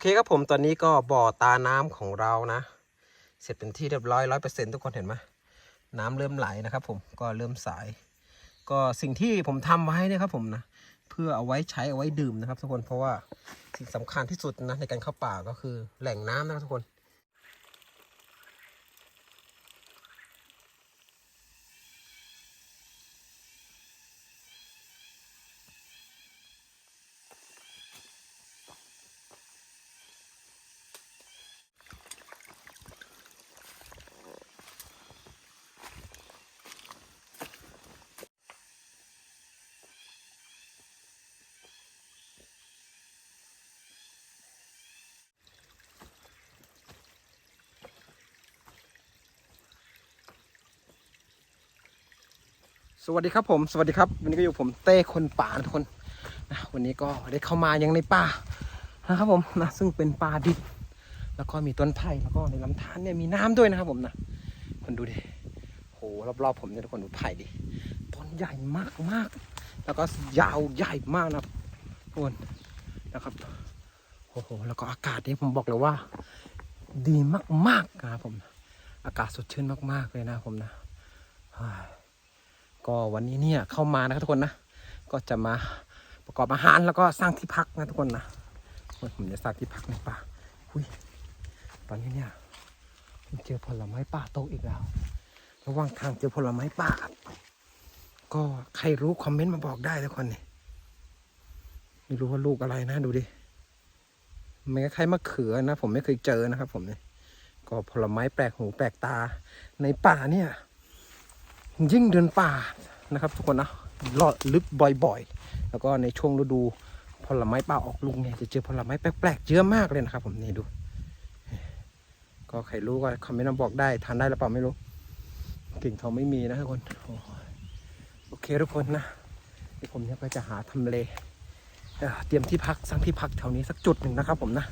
เคครับผมตอนนี้ก็บ่อตาน้ำของเรานะ เสร็จเป็นที่เรียบร้อยร้อยเปอร์เซ็นทุกคนเห็นไหมน้ำเริ่มไหลนะครับ ผมก็เริ่มสาย ก็สิ่งที่ผมทำไว้นะครับผมนะเพื่อเอาไว้ใช้เอาไว้ดื่มนะครับ ทุกคนเพราะว่าสิ่งสำคัญที่สุดนะในการเข้าป่าก็คือแหล่งน้ำนะครับทุกคน สวัสดีครับผมสวัสดีครับ วันนี้ก็อยู่ผมเต้คนป่าทุกคนนะวันนี้ก็ได้เข้ามายังในป่านะครับผมนะซึ่งเป็นป่าดิบแล้วก็มีต้นไผ่แล้วก็ในลำธารเนี่ยมีน้ำด้วยนะครับผมนะคนดูดิโหรอบๆผมเนี่ยทุกคนดูไผ่ดิต้นใหญ่มากมากๆแล้วก็ยาวใหญ่มากนะทุกคนนะครับโอ้โหแล้วก็อากาศนี่ผมบอกเลยว่า ดีมากๆนะครับผม อากาศสดชื่นมากๆเลยนะผมนะ ก็วันนี้เนี่ยเข้ามานะครับทุกคนนะ ก็จะมาประกอบอาหารแล้วก็สร้างที่พักนะทุกคนนะผมจะสร้างที่พักในป่าอุ้ยตอนนี้เนี่ยผมเจอผลไม้ป่าโตอีกแล้ว ระหว่างทางเจอผลไม้ป่าครับ ก็ใครรู้คอมเมนต์มาบอกได้ทุกคนนี่ไม่รู้ว่าลูกอะไรนะดูดิมันคล้ายมะเขือนะ ผมไม่เคยเจอนะครับ ผมเนี่ยก็ผลไม้แปลกหูแปลกตาในป่าเนี่ย ยิ่งเดินป่านะครับ ทุกคนนะลาะลึกบ่อยๆ แล้วก็ในช่วงฤดูผลไม้ป่าออกลูกเนี่ยจะเจอผลไม้แปลกๆเยอะมากเลยนะครับ ผมนี่ดู ก็ใครรู้ก็คอมเมนต์มาบอกได้ทานได้หรือเปล่าไม่รู้กิ่งทองไม่มีนะทุกคนโอเคทุกคนนะเดี๋ยวผมเนี่ยก็จะหาทำเลเตรียมที่พักสร้างที่พักแถวนี้สักจุดหนึ่งนะครับ ผมนะ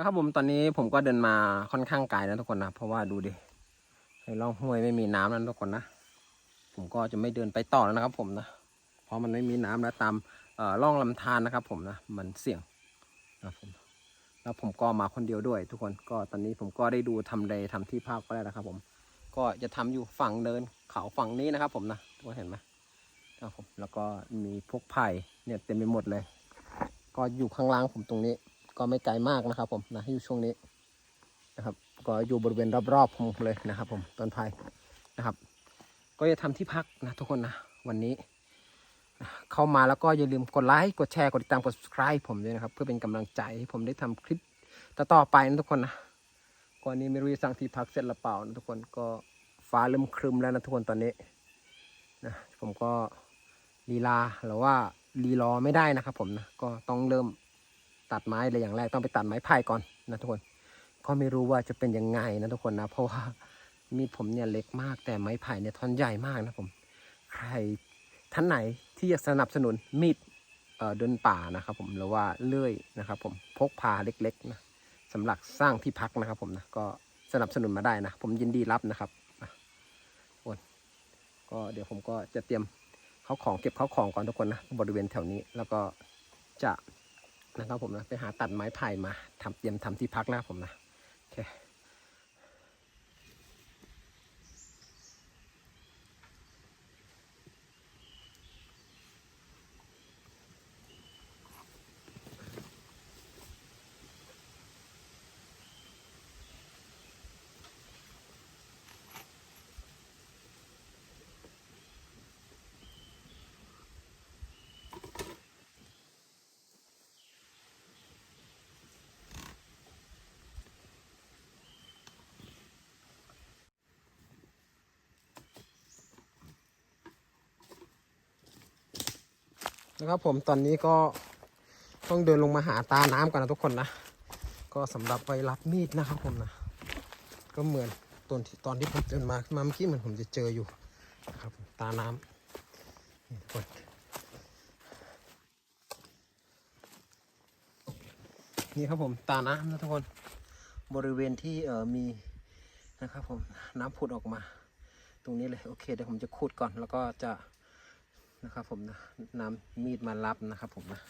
นะครับผมตอนนี้ผมก็เดินมาค่อนข้างไกลนะทุกคนนะเพราะว่าดูดิในร่องห้วยไม่มีน้ำแล้วทุกคนนะ ผมก็จะไม่เดินไปต่อแล้วนะครับ ผมนะเพราะมันไม่มีน้ำแล้วตามร่องลำธารนะครับ ผมนะมันเสี่ยงนะครับผมแล้วผมก็มาคนเดียวด้วย ทุกคนก็ตอนนี้ผมก็ได้ดูทำเลทำที่ภาพก็ได้นะครับ ผม ก็จะทำอยู่ฝั่งเดินเขาฝั่งนี้นะครับ ผมนะทุกคนเห็นไหมครับผมแล้วก็มีพวกไผ่เนี่ยเต็มไปหมดเลย ก็อยู่ข้างล่างผมตรงนี้ ก็ไม่ไกลมากนะครับ ผมนะอยู่ช่วงนี้นะครับ ก็อยู่บริเวณรอบๆผมเลยนะครับ ผมต้นไผ่นะครับ ก็จะทำที่พักนะทุกคนนะวันนี้ เข้ามาแล้วก็อย่าลืมกดไลค์กดแชร์กดติดตามกด subscribe ผมด้วยนะครับ เพื่อเป็นกำลังใจให้ผมได้ทำคลิปต่อๆไปนะทุกคนนะก่อนนี้ไม่รู้จะสร้างที่พักเสร็จหรือเปล่านะทุกคนก็ฟ้าเริ่มครึมแล้วนะทุกคนตอนนี้นะผมก็ลีลาหรือว่ารีรอไม่ได้นะครับผมนะก็ต้องเริ่ม ตัดไม้เลยอย่างแรกต้องไปตัดไม้ไผ่ก่อนนะทุกคน ก็ไม่รู้ว่าจะเป็นยังไงนะทุกคนนะ เพราะว่ามีดผมเนี่ยเล็กมากแต่ไม้ไผ่เนี่ยท่อนใหญ่มากนะผม ใครท่านไหนที่จะสนับสนุนมีดเออเดินป่านะครับผมหรือว่าเลื่อยนะครับ ผมพกพาเล็กๆนะสำหรับสร้างที่พักนะครับ ผมนะก็สนับสนุนมาได้นะ ผมยินดีรับนะครับทุกคนก็เดี๋ยวผมก็จะเตรียมเขาของเก็บเขาของก่อนทุกคนนะบริเวณแถวนี้แล้วก็จะ นะครับผมนะไปหาตัดไม้ไผ่มาทำเตรียมทำที่พักนะครับผมนะโอเค นะครับผมตอนนี้ก็ต้องเดินลงมาหาตาน้ำกันนะทุกคนนะ ก็สำหรับไปรับมีดนะครับผมนะ ก็เหมือนตอนที่ตอนที่ผมเดินมามาเมื่อกี้เหมือนผมจะเจออยู่นะครับตาน้ำนี่ทุกคนนี่ครับผมตาน้ำนะทุกคนบริเวณที่เออมีนะครับผมน้ำผุดออกมา ตรงนี้เลยโอเคเดี๋ยวผมจะขุดก่อนแล้วก็จะ นะครับผมนะนำมีดมารับนะครับผมนะ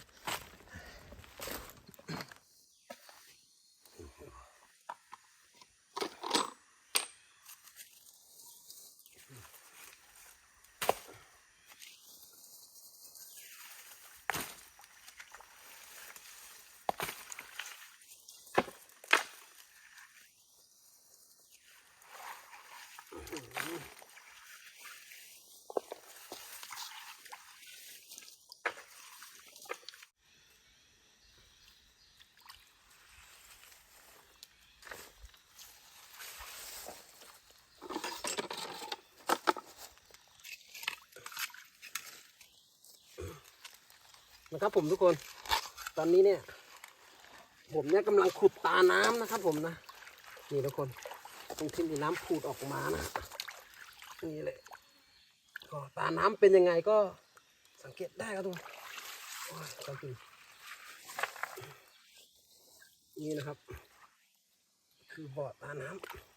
นะครับผมทุกคน ตอนนี้เนี่ย ผมเนี่ยกำลังขุดตาน้ำนะครับ ผมนะนี่ทุกคนตรงที่มีน้ำผุดออกมานะนี่เลยก็ตาน้ำเป็นยังไงก็สังเกตได้ครับทุกคนจริงนี่นะครับ คือบ่อตาน้ำ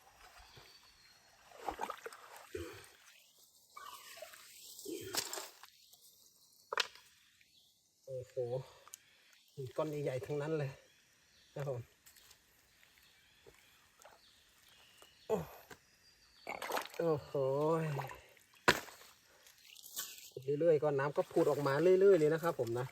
โอ้โหหินก้อนใหญ่ๆทั้งนั้นเลยนะครับผมโอ้โหเรื่อยๆก็น้ำก็พูดออกมาเรื่อยๆเลยนะครับผมนะ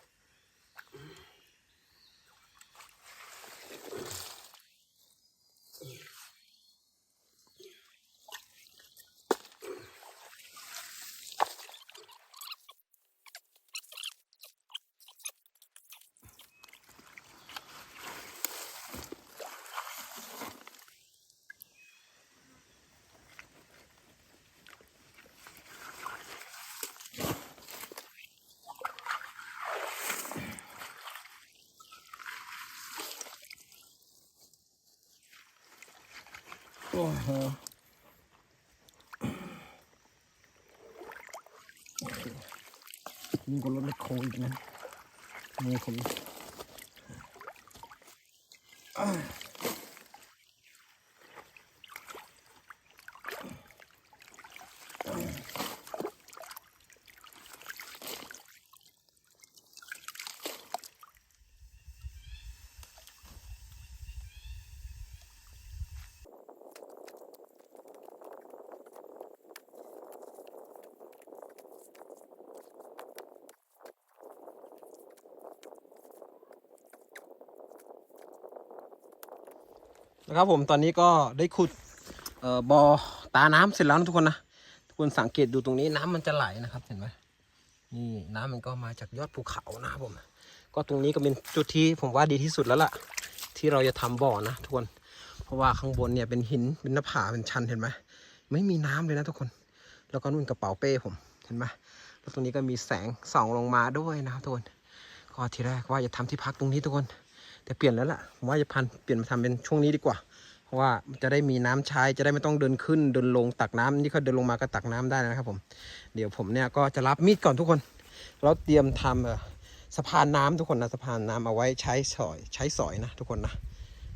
โอ้โหยิ่งกว่าร นะครับผมตอนนี้ก็ได้ขุดเอ่อบอ่อตาน้ำเสร็จแล้วนะทุกคนนะทุกคนสังเกตดูตรงนี้น้ำมันจะไหลนะครับเห็นไหมนี่น้ำมันก็มาจากยอดภูเขานะครับผม ก็ตรงนี้ก็เป็นจุดที่ผมว่าดีที่สุดแล้วล่ะ ที่เราจะทำบ่อนะทุกคน เพราะว่าข้างบนเนี่ยเป็นหินเป็นหน้าผาเป็นชันเห็นไหมไม่มีน้ำเลยนะทุกคน แล้วก็นู่นกระเป๋าเป้ผมเห็นไหมแล้วตรงนี้ก็มีแสงส่องลงมาด้วยนะครับทุกคนก็ทีแรกว่าจะทำที่พักตรงนี้ทุกคน แต่เปลี่ยนแล้วล่ะผมว่าจะพันเปลี่ยนมาทำเป็นช่วงนี้ดีกว่า เพราะว่าจะได้มีน้ำใช้จะได้ไม่ต้องเดินขึ้นเดินลงตักน้ำนี่เขาเดินลงมาก็ตักน้ำได้นะครับผมเดี๋ยวผมเนี่ยก็จะรับมีดก่อนทุกคนเราเตรียมทำสะพานน้ำทุกคนนะสะพานน้ำเอาไว้ใช้สอยใช้สอยนะ ทุกคนนะ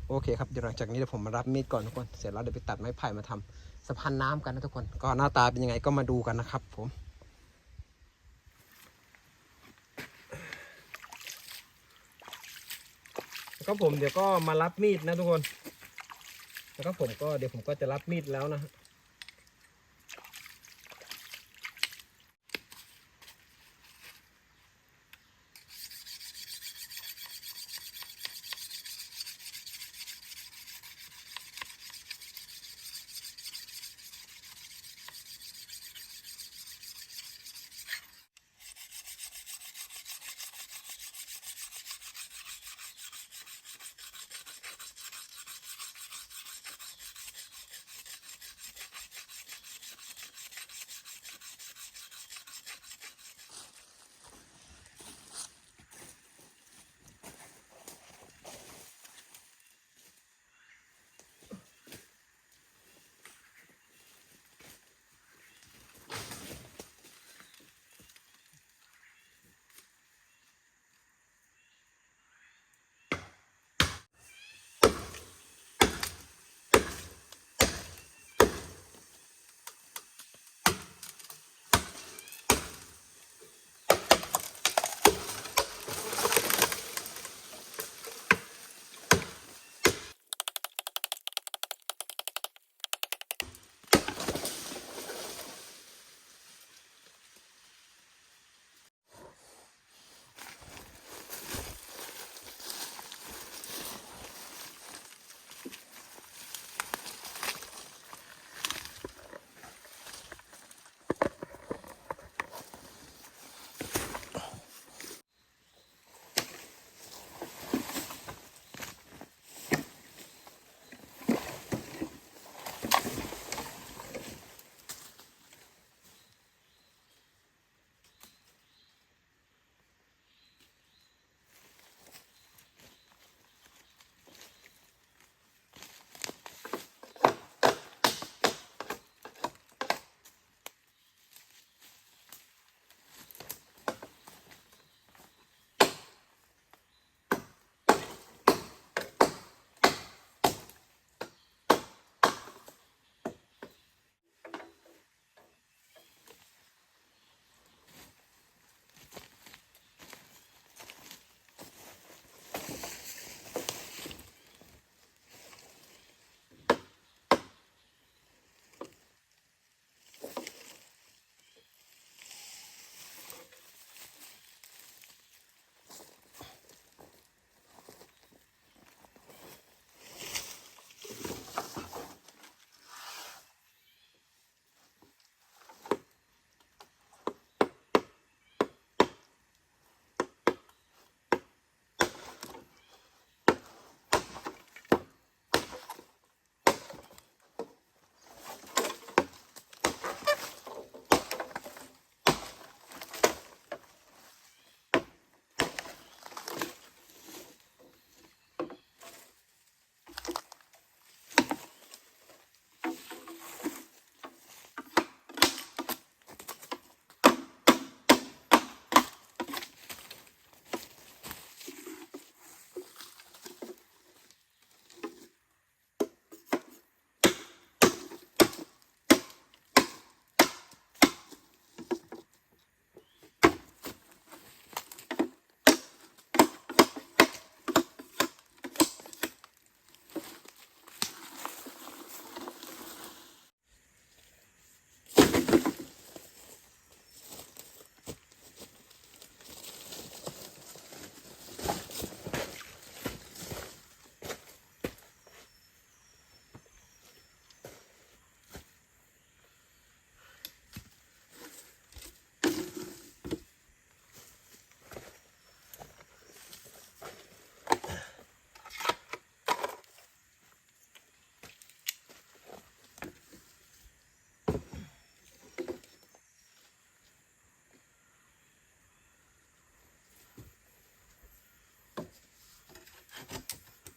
โอเคครับเดี๋ยวหลังจากนี้เดี๋ยวผมมารับมีดก่อนทุกคน เสร็จแล้วเดี๋ยวไปตัดไม้ไผ่มาทำสะพานน้ำกันนะทุกคน ก็หน้าตาเป็นยังไงก็มาดูกันนะครับผม ก็ผมเดี๋ยวก็มารับมีดนะทุกคนแล้วก็ผมก็เดี๋ยวผมก็จะรับมีดแล้วนะ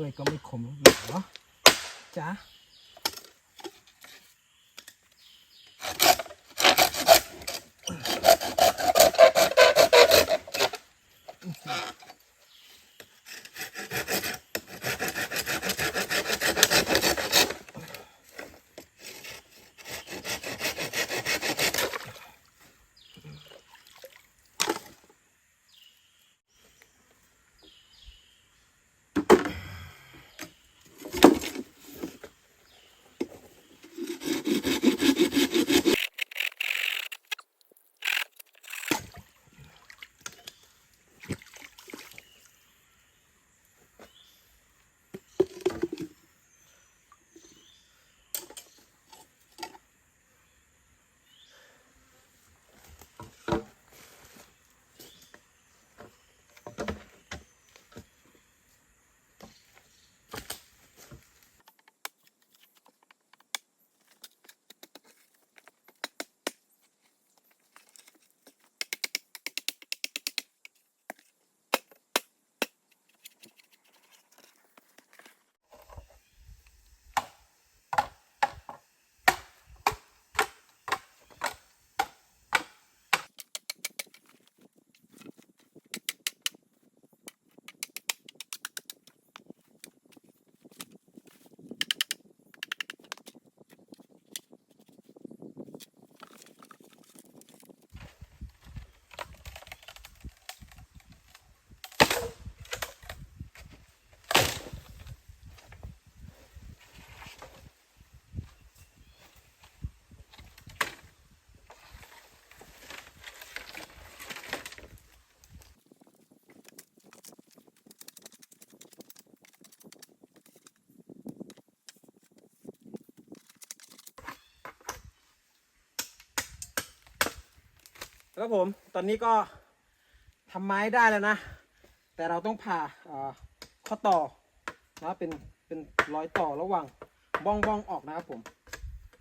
ฮะเลื่อยก็ไม่ขมหรอจ้า ครับผมตอนนี้ก็ทำไม้ได้แล้วนะ แต่เราต้องผ่าข้อต่อนะเป็นเป็นรอยต่อระหว่างบ้องบ้องออกนะครับผม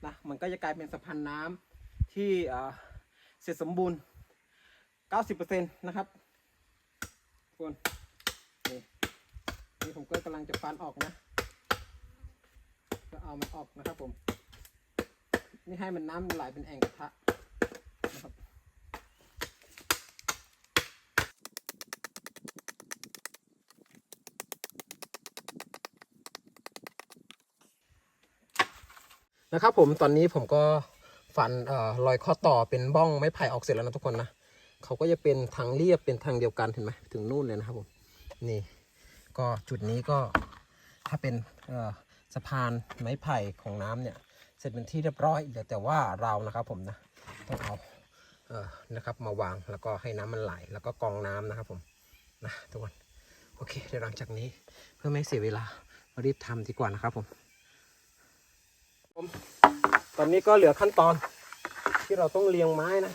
นะมันก็จะกลายเป็นสะพานน้ำที่เสร็จสมบูรณ์ 90%นะครับคนนี่นี่ผมก็กำลังจะฟันออกนะ ก็เอามันออกนะครับผม นี่ให้มันน้ำไหลเป็นแอ่งกระทะนะครับ นะครับผมตอนนี้ผมก็ฟันออรอยข้อต่อเป็นบ้องไม้ไผ่ออกเสร็จแล้วนะทุกคนนะเขาก็จะเป็นทางเรียบเป็นทางเดียวกันเห็นไหมถึงนู่นเลยนะครับผมนี่ก็จุดนี้ก็ถ้าเป็นสะพานไม้ไผ่ของน้ำเนี่ย เสร็จเป็นที่เรียบร้อยเหลือแต่ว่าเรานะครับผมนะต้องเอาเออนะครับมาวางแล้วก็ให้น้ำมันไหลแล้วก็กองน้ำนะครับผมนะทุกคนโอเคเดี๋ยวหลังจากนี้เพื่อไม่เสียเวลารีบทำดีกว่านะครับผม ตอนนี้ก็เหลือขั้นตอนที่เราต้องเรียงไม้นะ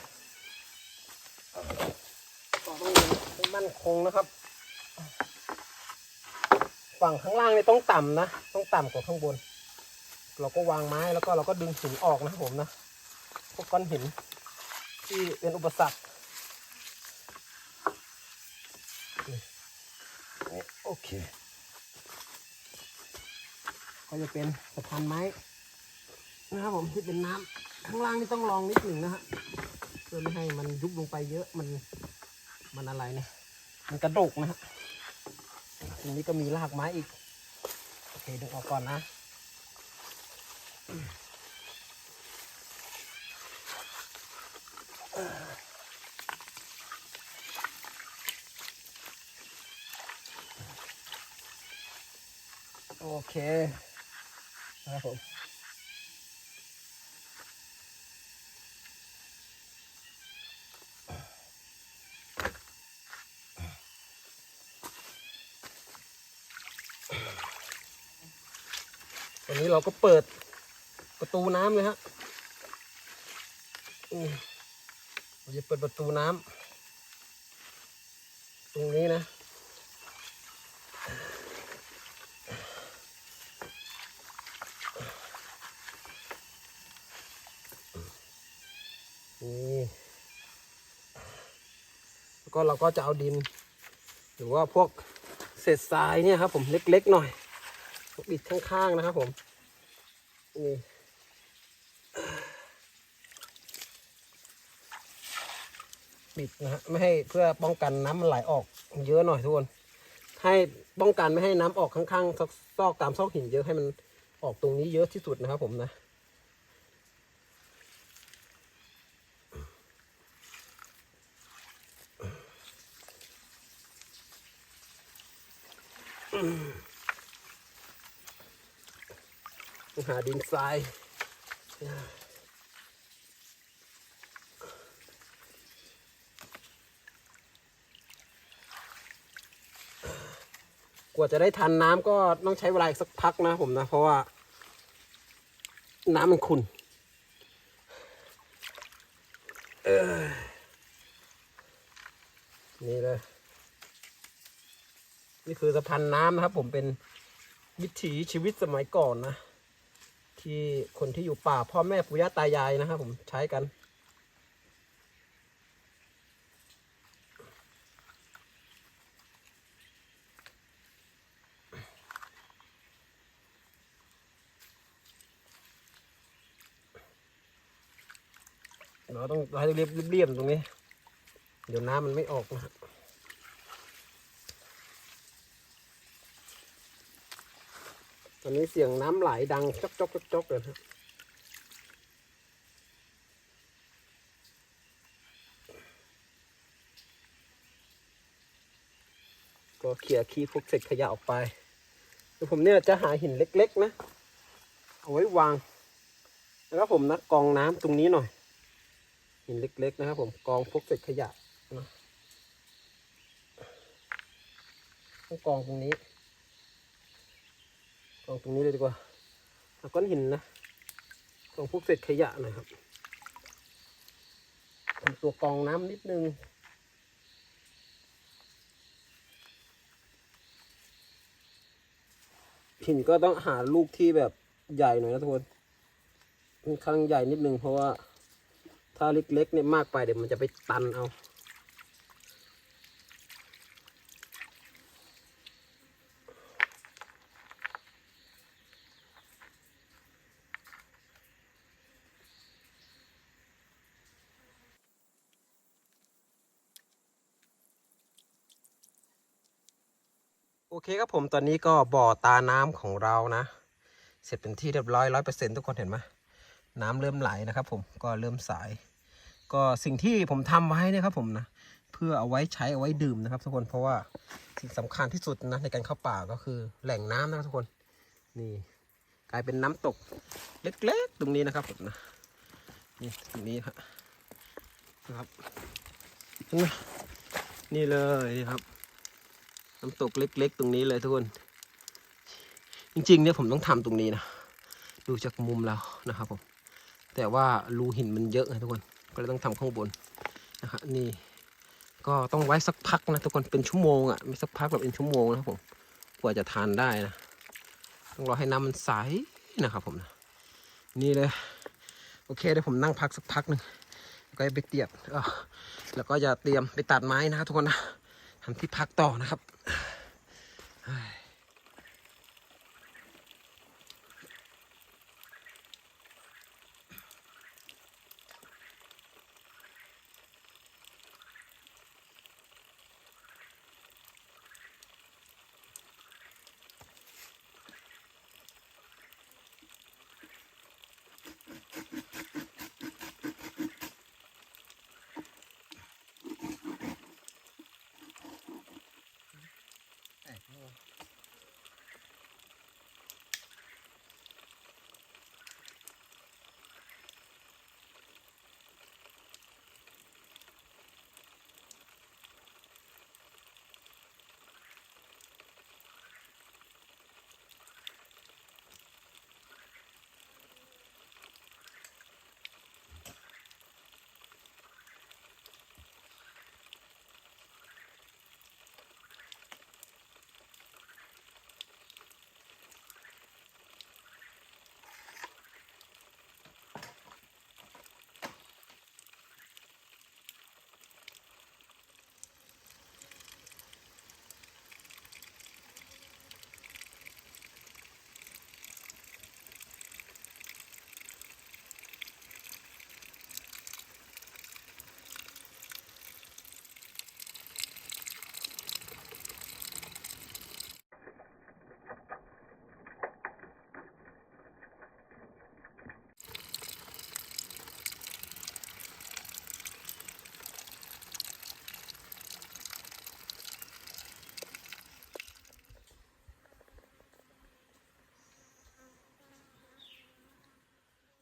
ก็ต้องเรียงให้มั่นคงนะครับ ฝั่งข้างล่างนี่ต้องต่ำนะ ต้องต่ำกว่าข้างบน เราก็วางไม้แล้วก็เราก็ดึงหินออกนะผมนะพวกก้อนหินที่เป็นอุปสรรคโอเค ก็จะเป็นสะพานไม้ นะครับผมที่เป็นน้ำข้างล่างนี่ต้องลองนิดหนึ่งนะฮะเพื่อไม่ให้มันยุบลงไปเยอะมันมันอะไรเนี่ยมันกระดกนะฮะตรงนี้ก็มีรากไม้อีกโอเคดึงออกก่อนนะโอเคนะครับผม นี้เราก็เปิดประตูน้ำเลยฮะเราจะเปิดประตูน้ำตรงนี้นะ นี่แล้วก็เราก็จะเอาดิน หรือว่าพวกเศษทรายเนี่ยครับผมเล็กๆหน่อยบิดข้างๆนะครับผม นี่บิดนะฮะไม่ให้เพื่อป้องกันน้ำมันไหลออกเยอะหน่อยทุกคนให้ป้องกันไม่ให้น้ำออกข้างๆซอกซอกตามซอกหินเยอะให้มันออกตรงนี้เยอะที่สุดนะครับผมนะ หาดินทรายกว่าจะได้ทันน้ำก็ต้องใช้เวลาอีกสักพักนะผมนะ เพราะว่า น้ำมันขุ่นเออนี่เลย นี่คือสะพานน้ำนะครับผมเป็นวิถีชีวิตสมัยก่อนนะ ที่คนที่อยู่ป่าพ่อแม่ปู่ย่าตายายนะครับผมใช้กัน เราต้องให้เรียบเรียบตรงนี้ เดี๋ยวน้ำมันไม่ออกนะฮะ ตอนนี้เสียงน้ำไหลดังจอกจอกจอกจอกเลยนะก็เขี่ยขี้พวกเศษขยะออกไปเดี๋ยวผมเนี่ยจะหาหินเล็ก ๆ นะ เอาไว้วาง แล้วก็ผมนะกองน้ำตรงนี้หน่อย หินเล็ก ๆ นะครับผมกองพวกเศษขยะนะต้องกองตรงนี้ กองตรงนี้เลยดีกว่าเอาก้อนหินนะกองพวกเศษขยะหน่อยครับทำตัวกองน้ำนิดนึงหินก็ต้องหาลูกที่แบบใหญ่หน่อยนะทุกคนค่อนข้างใหญ่นิดนึงเพราะว่าถ้าเล็กๆเนี่ยมากไปเดี๋ยวมันจะไปตันเอา เคครับผมตอนนี้ก็บ่อตาน้ำของเรานะ เสร็จเป็นที่เรียบร้อยร้อยเปอร์เซ็นทุกคนเห็นไหมน้ำเริ่มไหลนะครับผมก็เริ่มสาย ก็สิ่งที่ผมทำไว้นะครับผมนะเพื่อเอาไว้ใช้เอาไว้ดื่มนะครับ ทุกคนเพราะว่าสิ่งสำคัญที่สุดนะในการเข้าป่าก็คือแหล่งน้ำนะครับทุกคนนี่กลายเป็นน้ำตกเล็กๆ ตรงนี้นะครับผมนะนี่ตรงนี้ครับนะครับนี่เลยครับ น้ำตกเล็ก ๆ ตรงนี้เลยทุกคน จริง ๆ เนี่ยผมต้องทำตรงนี้นะ ดูจากมุมแล้วนะครับผม แต่ว่ารูหินมันเยอะไงทุกคน ก็เลยต้องทำข้างบนนะครับนี่ ก็ต้องไว้สักพักนะทุกคน เป็นชั่วโมงอะ่ะไม่สักพักแบบเป็นชั่วโมงนะครับผม กว่าจะทานได้นะ ต้องรอให้น้ำมันใสนะครับผมนะ นี่เลย โอเคเดี๋ยวผมนั่งพักสักพักหนึ่งก็ไปเตียบแล้วก็จะเตรียมไปตัดไม้นะครับทุกคนนะทำที่พักต่อนะครับ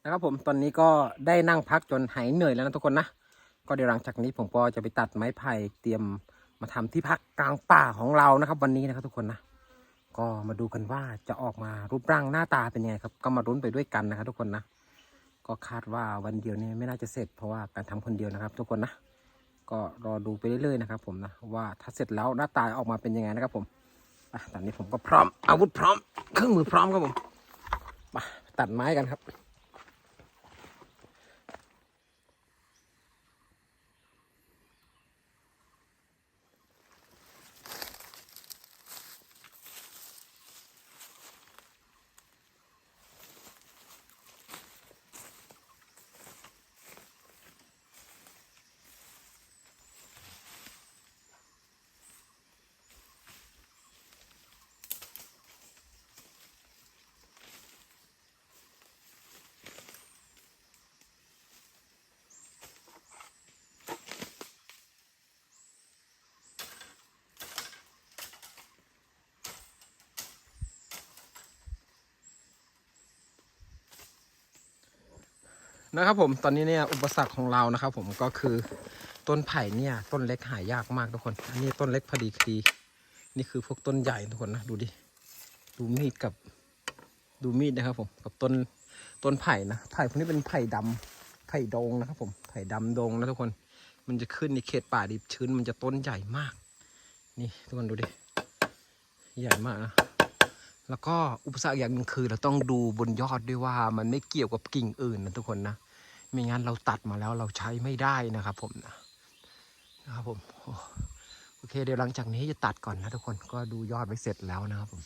นะครับผมตอนนี้ก็ได้นั่งพักจนหายเหนื่อยแล้วนะทุกคนนะ ก็เดี๋ยวหลังจากนี้ผมก็จะไปตัดไม้ไผ่เตรียมมาทำที่พักกลางป่าของเรานะครับ วันนี้นะครับทุกคนนะ ก็มาดูกันว่าจะออกมารูปร่างหน้าตาเป็นยังไงครับ ก็มารุ้นไปด้วยกันนะครับทุกคนนะ ก็คาดว่าวันเดียวนี้ไม่น่าจะเสร็จเพราะว่าการทำคนเดียวนะครับ ทุกคนนะ ก็รอดูไปเรื่อยๆนะครับ ผมนะว่าถ้าเสร็จแล้วหน้าตาออกมาเป็นยังไงนะครับผมอตอนนี้ผมก็พร้อมอาวุธพร้อม เครื่องมือพร้อมครับผมมาตัดไม้กันครับ นะครับผมตอนนี้เนี่ยอุปสรรคของเรานะครับ ผมก็คือต้นไผ่เนี่ย ต้นเล็กหายากมากทุกคน อันนี้ต้นเล็กพอดีคดีนี่คือพวกต้นใหญ่ทุกคนนะดูดิดูมีดกับดูมีดนะครับ ผมกับต้นต้นไผ่นะไผ่พวกนี้เป็นไผ่ดำไผ่ดงนะครับ ผมไผ่ดำดงนะทุกคน มันจะขึ้นในเขตป่าดิบชื้น มันจะต้นใหญ่มาก นี่ทุกคนดูดิใหญ่มากนะแล้วก็อุปสรรคอย่างหนึ่งคือเราต้องดูบนยอดด้วยว่ามันไม่เกี่ยวกับกิ่งอื่นนะทุกคนนะ ไม่งั้นเราตัดมาแล้วเราใช้ไม่ได้นะครับ ผมนะนะครับผมโอเคเดี๋ยวหลังจากนี้จะตัดก่อนนะทุกคนก็ดูยอดไว้เสร็จแล้วนะครับผม